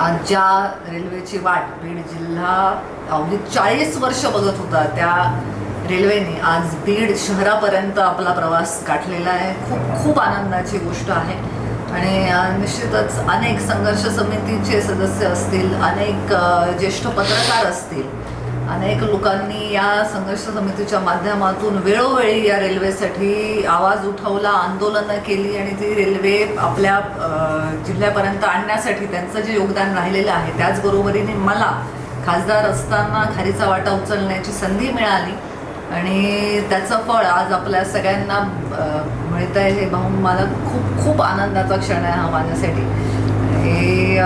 आज ज्या रेल्वेची वाट बीड जिल्हा अवघी चाळीस वर्ष बघत होता. त्या रेल्वेने आज बीड शहरापर्यंत आपला प्रवास गाठलेला आहे. खूप खूप आनंदाची गोष्ट आहे. आणि निश्चितच अनेक संघर्ष समितीचे सदस्य असतील अनेक ज्येष्ठ पत्रकार असतील अनेक लोकांनी या संघर्ष समितीच्या माध्यमातून वेळोवेळी या रेल्वेसाठी आवाज उठवला आंदोलनं केली आणि ती रेल्वे आपल्या जिल्ह्यापर्यंत आणण्यासाठी त्यांचं जे योगदान राहिलेलं आहे त्याचबरोबरीने मला खासदार असताना खारीचा वाटा उचलण्याची संधी मिळाली आणि त्याचं फळ आज आपल्या सगळ्यांना मिळत आहे हे पाहून मला खूप खूप आनंदाचा क्षण आहे हा माझ्यासाठी. हे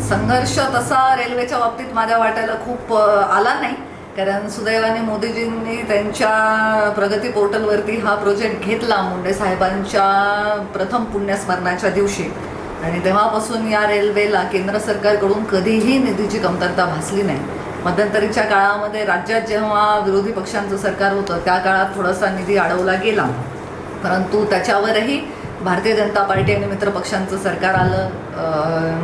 संघर्ष तसा रेल्वेच्या बाबतीत माझ्या वाट्याला खूप आला नाही. कारण सुदैवाने मोदीजींनी त्यांच्या प्रगती पोर्टलवरती हा प्रोजेक्ट घेतला मुंडे साहेबांच्या प्रथम पुण्यस्मरणाच्या दिवशी. आणि तेव्हापासून या रेल्वेला केंद्र सरकारकडून कधीही निधीची कमतरता भासली नाही. मध्यंतरीच्या काळामध्ये राज्यात जेव्हा विरोधी पक्षांचं सरकार होतं त्या काळात थोडासा निधी अडवला गेला. परंतु त्याच्यावरही भारतीय जनता पार्टी आणि मित्र पक्षांचं सरकार आलं.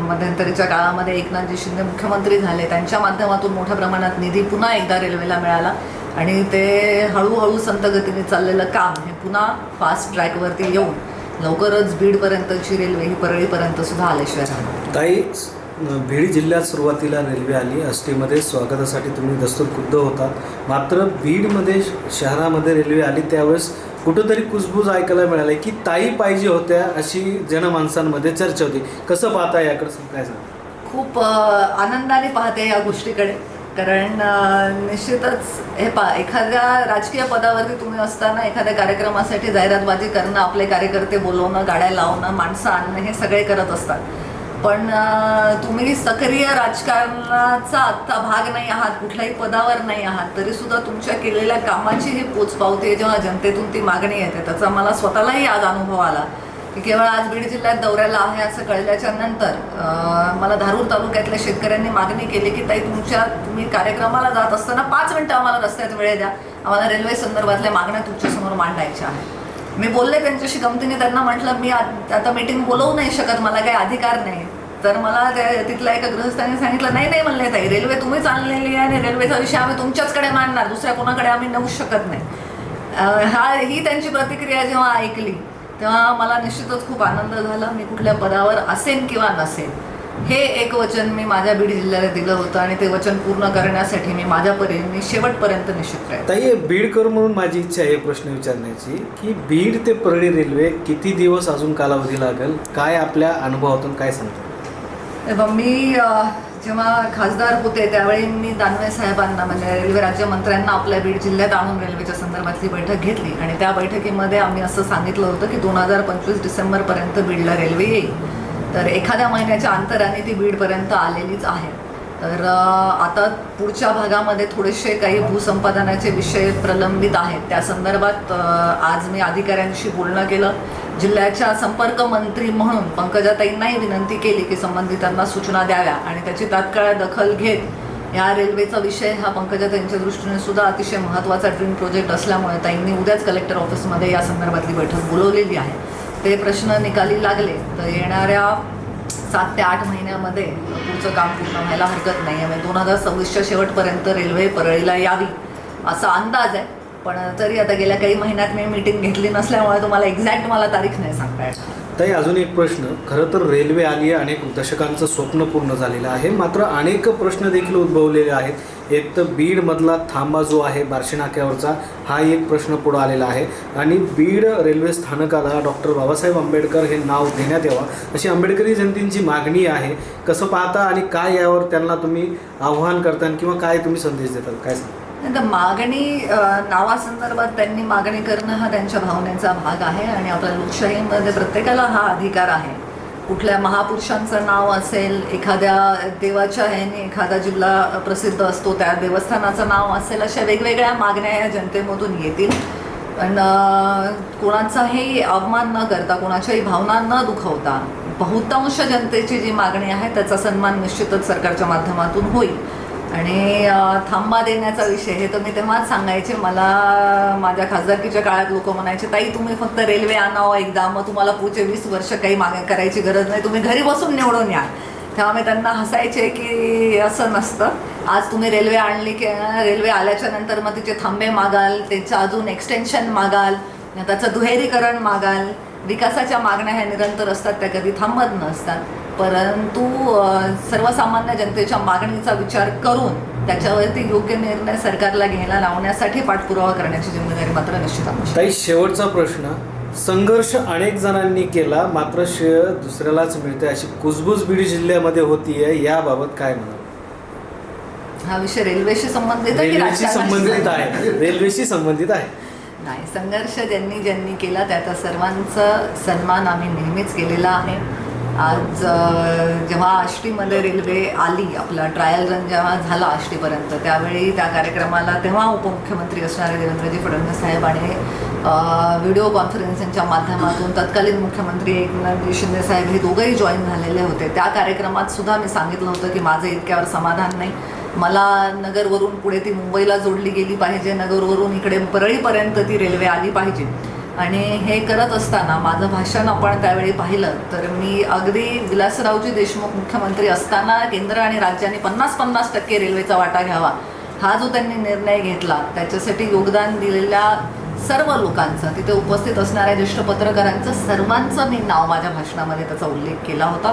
मध्यंतरीच्या काळामध्ये एकनाथजी शिंदे मुख्यमंत्री झाले. त्यांच्या माध्यमातून मोठ्या प्रमाणात निधी पुन्हा एकदा रेल्वेला मिळाला. आणि ते हळूहळू संतगतीने चाललेलं काम हे पुन्हा फास्ट ट्रॅकवरती येऊन लवकरच बीडपर्यंतची रेल्वे ही परळीपर्यंत सुद्धा आल्याशिवाय राहणार ताई बीड जिल्ह्यात सुरुवातीला रेल्वे आली. आष्टीमध्ये स्वागतासाठी तुम्ही दस्तूरखुद्द होता मात्र बीडमध्ये श- शहरामध्ये रेल्वे आली त्यावेळेस कुठंतरी कुजबूज ऐकायला मिळाले की ताई पाहिजे होत्या अशी जनमानसांमध्ये चर्चा होती. कसं पाहता याकडे काय सांग खूप आनंदाने पाहते या गोष्टीकडे. कारण निश्चितच हे पा एखाद्या राजकीय पदावरती तुम्ही असताना एखाद्या कार्यक्रमासाठी जाहिरातबाजी करणं आपले कार्यकर्ते बोलवणं गाड्या लावणं माणसं आणणं हे सगळे करत असतात. पण तुम्ही सक्रिय राजकारणाचा आत्ता भाग नाही आहात कुठल्याही पदावर नाही आहात तरी सुद्धा तुमच्या केलेल्या कामाची ही पोचपावती जेव्हा जनतेतून ती मागणी येते. त्याचा मला स्वतःलाही आज अनुभव आला की केवळ आज बीड जिल्ह्यात दौऱ्याला आहे असं कळल्याच्या नंतर मला धारूर तालुक्यातल्या शेतकऱ्यांनी मागणी केली की ताई तुमच्या तुम्ही कार्यक्रमाला जात असताना पाच मिनटं आम्हाला रस्त्यात वेळ द्या. आम्हाला रेल्वे संदर्भातल्या मागण्या तुमच्यासमोर मांडायच्या आहेत. मी बोलले त्यांच्याशी गमतीने त्यांना म्हटलं मी आता मीटिंग बोलवू नाही शकत मला काही अधिकार नाही. तर मला त्या तिथल्या एका गृहस्थाने सांगितलं नाही नाही म्हणले ताई रेल्वे तुम्हीच आणलेली आहे आणि रेल्वेचा विषय आम्ही तुमच्याचकडे मांडणार दुसऱ्या कोणाकडे आम्ही नेऊ शकत नाही. हा ही त्यांची प्रतिक्रिया जेव्हा ऐकली तेव्हा मला निश्चितच खूप आनंद झाला मी कुठल्या पदावर असेन किंवा नसेन हे एक वचन मी माझ्या बीड जिल्ह्याला दिलं होतं आणि ते वचन पूर्ण करण्यासाठी मी माझ्या परीने शेवटपर्यंत निश्चित राहील. ताई बीडकर म्हणून माझी इच्छा आहे प्रश्न विचारण्याची की बीड ते परळी रेल्वे किती दिवस अजून कालावधी लागेल? काय आपल्या अनुभवातून काय सांगता तेव्हा मी जेव्हा खासदार होते त्यावेळी मी दानवे साहेबांना म्हणजे रेल्वे राज्यमंत्र्यांना आपल्या बीड जिल्ह्यात आणून रेल्वेच्या संदर्भातली बैठक घेतली. आणि त्या बैठकीमध्ये आम्ही असं सांगितलं होतं की दोन हजार पंचवीस डिसेंबरपर्यंत बीडला रेल्वे येईल. तर एखाद्या महिन्याच्या अंतराने ती बीडपर्यंत आलेलीच आहे. तर आता पुढच्या भागामध्ये थोडेसे काही भूसंपादनाचे विषय प्रलंबित आहेत. त्या संदर्भात आज मी अधिकाऱ्यांशी बोलणं केलं. जिल्ह्याच्या संपर्क मंत्री म्हणून पंकजाताईंनाही विनंती केली की संबंधितांना सूचना द्याव्या आणि त्याची तात्काळ दखल घेत या रेल्वेचा विषय हा पंकजाताईंच्या दृष्टीने सुद्धा अतिशय महत्त्वाचा ड्रीम प्रोजेक्ट असल्यामुळे ताईंनी उद्याच कलेक्टर ऑफिसमध्ये या संदर्भातली बैठक बोलवलेली आहे. ते प्रश्न निकाली लागले तर येणाऱ्या सात ते आठ महिन्यामध्ये पुढचं काम पूर्ण व्हायला हरकत नाही. आहे दोन हजार सव्वीसच्या शेवटपर्यंत रेल्वे परळीला यावी असा अंदाज आहे. पण तरी आता गेल्या काही महिन्यात मी मीटिंग घेतली नसल्यामुळे तुम्हाला एक्झॅक्ट मला तारीख नाही सांगता येणार ताई अजून एक प्रश्न. खरं तर रेल्वे आली आहे अनेक दशकांचं स्वप्न पूर्ण झालेलं आहे. मात्र अनेक प्रश्न देखील उद्भवलेले आहेत. एक तर बीडमधला थांबा जो आहे बार्शी नाक्यावरचा हा एक प्रश्न पुढं आलेला आहे. आणि बीड रेल्वे स्थानकाला डॉक्टर बाबासाहेब आंबेडकर हे नाव देण्यात यावं अशी आंबेडकरी जनतेची मागणी आहे. कसं पाहता आणि काय यावर त्यांना तुम्ही आव्हान करता किंवा काय तुम्ही संदेश देतात काय सांगा मागणी नावासंदर्भात त्यांनी मागणी करणं हा त्यांच्या भावनेचा भाग आहे आणि आपल्या लोकशाहीमध्ये प्रत्येकाला हा अधिकार आहे. कुठल्या महापुरुषांचं नाव असेल एखाद्या देवाच्या ह्याने एखादा जिल्हा प्रसिद्ध असतो त्या देवस्थानाचं नाव असेल अशा वेगवेगळ्या मागण्या या जनतेमधून येतील. पण कोणाचाही अवमान न करता कोणाच्याही भावना न दुखवता बहुतांश जनतेची जी मागणी आहे त्याचा सन्मान निश्चितच सरकारच्या माध्यमातून होईल. आणि थांबा देण्याचा विषय हे तर मी तेव्हाच सांगायचे. मला माझ्या खासदारकीच्या काळात लोक म्हणायचे ताई तुम्ही फक्त रेल्वे आणावं एकदा मग तुम्हाला पुढचे वीस वर्ष काही मागे करायची गरज नाही. तुम्ही घरी बसून निवडून या. तेव्हा मी त्यांना हसायचे की असं नसतं. आज तुम्ही रेल्वे आणली की रेल्वे आल्याच्यानंतर मग तिचे थांबे मागाल त्याचं अजून एक्सटेन्शन मागाल त्याचं दुहेरीकरण मागाल. विकासाच्या मागण्या ह्या निरंतर असतात त्या कधी थांबत नसतात. परंतु सर्वसामान्य जनतेच्या मागणीचा विचार करून त्याच्यावरती योग्य निर्णय सरकारला घ्यायला लावण्यासाठी पाठपुरावा करण्याची जिम्मेदारी मात्र निश्चित ताई शेवटचा प्रश्न. संघर्ष अनेक जणांनी केला मात्र श्रेय दुसऱ्यालाच मिळते अशी कुजबुज बीड जिल्ह्यामध्ये होतीये याबाबत काय म्हणा हा विषय रेल्वेशी संबंधित रेल्वेशी संबंधित आहे. रेल्वेशी संबंधित आहे. नाही संघर्ष ज्यांनी ज्यांनी केला त्याचा सर्वांचा सन्मान आम्ही नेहमीच केलेला आहे. आज जेव्हा आष्टीमध्ये रेल्वे आली आपला ट्रायल रन जेव्हा झाला आष्टीपर्यंत त्यावेळी त्या कार्यक्रमाला तेव्हा उपमुख्यमंत्री असणारे देवेंद्रजी फडणवीस साहेब आणि व्हिडिओ कॉन्फरन्सिंगच्या माध्यमातून तत्कालीन मुख्यमंत्री एकनाथ शिंदे साहेब हे दोघंही जॉईन झालेले होते. त्या कार्यक्रमात सुद्धा मी सांगितलं होतं की माझं इतक्यावर समाधान नाही. मला नगरवरून पुढे ती मुंबईला जोडली गेली पाहिजे. नगरवरून इकडे परळीपर्यंत ती रेल्वे आली पाहिजे. आणि हे करत असताना माझं भाषण आपण त्यावेळी पाहिलं तर मी अगदी विलासरावजी देशमुख मुख्यमंत्री असताना केंद्र आणि राज्यांनी पन्नास पन्नास टक्के रेल्वेचा वाटा घ्यावा. हा जो त्यांनी निर्णय घेतला त्याच्यासाठी योगदान दिलेल्या सर्व लोकांचं तिथे उपस्थित असणाऱ्या ज्येष्ठ पत्रकारांचं सर्वांचं मी नाव माझ्या भाषणामध्ये त्याचा उल्लेख केला होता.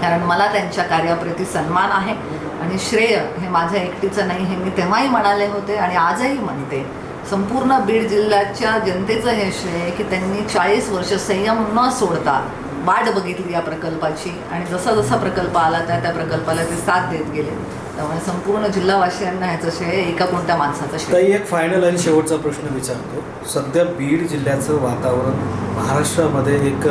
कारण मला त्यांच्या कार्याप्रती सन्मान आहे आणि श्रेय हे माझ्या एकटीचं नाही हे मी तेव्हाही म्हणाले होते आणि आजही म्हणते. संपूर्ण बीड जिल्ह्याच्या जनतेचं हे श्रेय आहे की त्यांनी चाळीस वर्ष संयम न सोडता वाट बघितली या प्रकल्पाची. आणि जसा जसा प्रकल्प आला त्या त्या प्रकल्पाला ते साथ देत गेले. त्यामुळे संपूर्ण जिल्हावासियांना ह्याचं श्रेय एका कोणत्या माणसाचं श्रेय एक फायनल आणि शेवटचा प्रश्न विचारतो. सध्या बीड जिल्ह्याचं वातावरण महाराष्ट्रामध्ये एक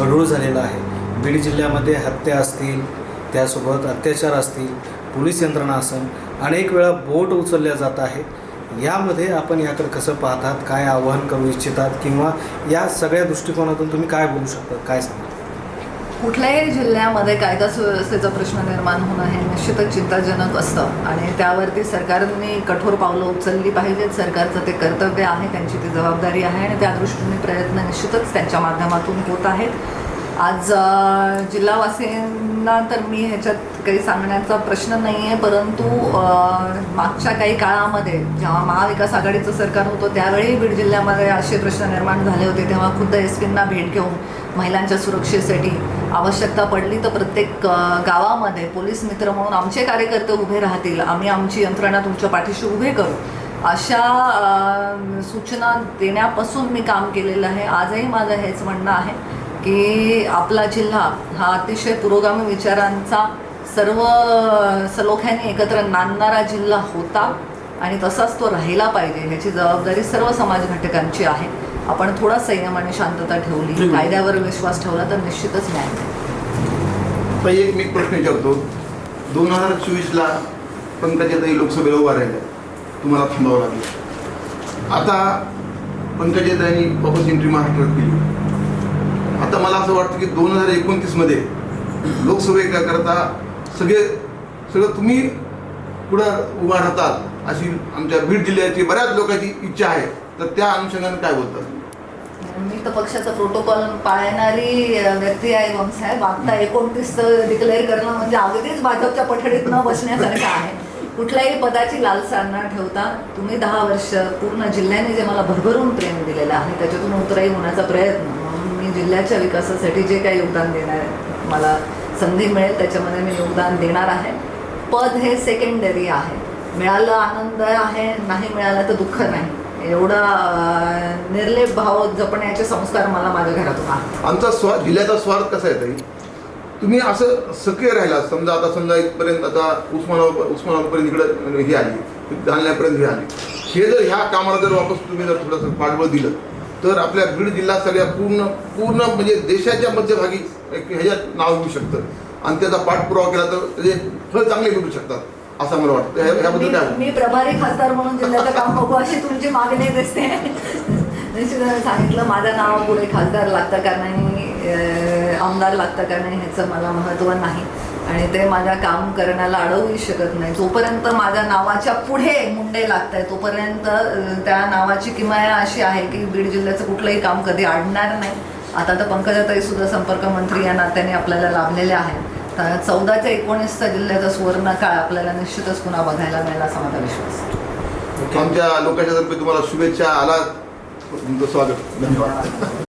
गढूळ झालेलं आहे. बीड जिल्ह्यामध्ये हत्या असतील त्यासोबत अत्याचार असतील पोलीस यंत्रणा असेल अनेक वेळा बोट उचलल्या जात आहे यामध्ये आपण याकडे कसं पाहतात काय आव्हान करू इच्छितात किंवा या सगळ्या दृष्टिकोनातून तुम्ही काय बोलू शकता काय सांगता कुठल्याही जिल्ह्यामध्ये कायदा सुव्यवस्थेचा प्रश्न निर्माण होणं हे निश्चितच चिंताजनक असतं आणि त्यावरती सरकारने कठोर पावलं उचलली पाहिजेत. सरकारचं ते कर्तव्य आहे त्यांची ती जबाबदारी आहे आणि त्या दृष्टीने प्रयत्न निश्चितच त्यांच्या माध्यमातून होत आहेत. आज जिल्हावासींना तर मी ह्याच्यात काही सांगण्याचा प्रश्न नाही आहे परंतु मागच्या काही काळामध्ये जेव्हा महाविकास आघाडीचं सरकार होतं त्यावेळी बीड जिल्ह्यामध्ये असे प्रश्न निर्माण झाले होते. तेव्हा खुद्द एस पींना भेट घेऊन महिलांच्या सुरक्षेसाठी आवश्यकता पडली तर प्रत्येक गावामध्ये पोलीस मित्र म्हणून आमचे कार्यकर्ते उभे राहतील. आम्ही आमची यंत्रणा तुमच्या पाठीशी उभे करू. अशा सूचना देण्यापासून मी काम केलेलं आहे. आजही माझं हेच म्हणणं आहे. की आपला जिल्हा हा अतिशय पुरोगामी विचारांचा सर्व सलोख्याने एकत्र नांदणारा जिल्हा होता आणि तसाच तो राहिला पाहिजे ह्याची जबाबदारी सर्व समाज घटकांची आहे. आपण थोडा संयम आणि शांतता ठेवली. कायद्यावर विश्वास ठेवला तर निश्चितच न्याय मिळेल. पण एक मी प्रश्न विचारतो दोन हजार चोवीसला पंकजाताई लोकसभेला उभा राहिल्या तुम्हाला थांबावं लागलं. आता पंकजाताईंनी वापस एंट्री महाराष्ट्रात केली. आता मला असं वाटतं की दोन हजार एकोणतीसमध्ये लोकसभेकरता सगळे सगळं तुम्ही पुढं उभा राहतात अशी आमच्या बीड जिल्ह्याची बऱ्याच लोकांची इच्छा आहे. तर त्या अनुषंगाने काय बोलतात? मी तर पक्षाचा प्रोटोकॉल पाळणारी व्यक्ती आहे साहेब आता एकोणतीस डिक्लेअर करणं म्हणजे अगदीच भाजपच्या पठडीत न बसण्यासारखं आहे. कुठल्याही पदाची लालसा न ठेवता तुम्ही दहा वर्ष पूर्ण जिल्ह्याने जे मला भरभरून प्रेम दिलेलं आहे त्याच्यातून उतराई होण्याचा प्रयत्न मी जिल्ह्याच्या विकासासाठी जे काही योगदान देणार आहे, मला संधी मिळेल त्याच्यामध्ये मी योगदान देणार आहे. पद हे सेकंडरी आहे. मिळालं आनंद आहे नाही मिळालं तर दुःख नाही. एवढा निर्लेप भाव जपण्याचे संस्कार मला माझ्या घरातून आहेत आमचा स्वा जिल्ह्याचा स्वार्थ कसा आहे ताई? तुम्ही असं सक्रिय राहिला समजा आता समजा इथपर्यंत आता उस्मानाबाद उस्मानाबादपर्यंत इकडं म्हणजे हे आली जालन्यापर्यंत हे आली. हे जर ह्या कामाला जर वापस तुम्ही जर थोडंसं पाठबळ दिलं तर आपल्या बीड जिल्हा सगळ्या पूर्ण पूर्ण म्हणजे देशाच्या मध्यभागी एक ह्याच्यात नाव येऊ शकतं. आणि त्याचा पाठपुरावा केला तर त्याचे फळ चांगले भेटू शकतात असं मला वाटतं. काय? मी- प्रभारी खासदार म्हणून जिल्ह्याचं काम बघू अशी तुमची मागणी दिसते. सांगितलं माझं नाव पुढे खासदार लागतं का नाही आमदार लागतं का नाही ह्याचं मला महत्त्व नाही. आणि ते माझ्या काम करण्याला अडवूही शकत नाही. जोपर्यंत माझ्या नावाच्या पुढे मुंडे लागत आहे तोपर्यंत त्या नावाची किमाया अशी आहे की बीड जिल्ह्याचं कुठलंही काम कधी अडणार नाही. आता तर पंकजाताई सुद्धा संपर्क मंत्री या नात्याने आपल्याला लाभलेल्या आहेत. तर चौदा ते एकोणीसचा जिल्ह्याचा सुवर्ण काळ आपल्याला निश्चितच पुन्हा बघायला मिळेल असा माझा विश्वास. आहे. आमच्या लोकांच्या तर्फे तुम्हाला शुभेच्छा आला. तुमचं स्वागत. धन्यवाद.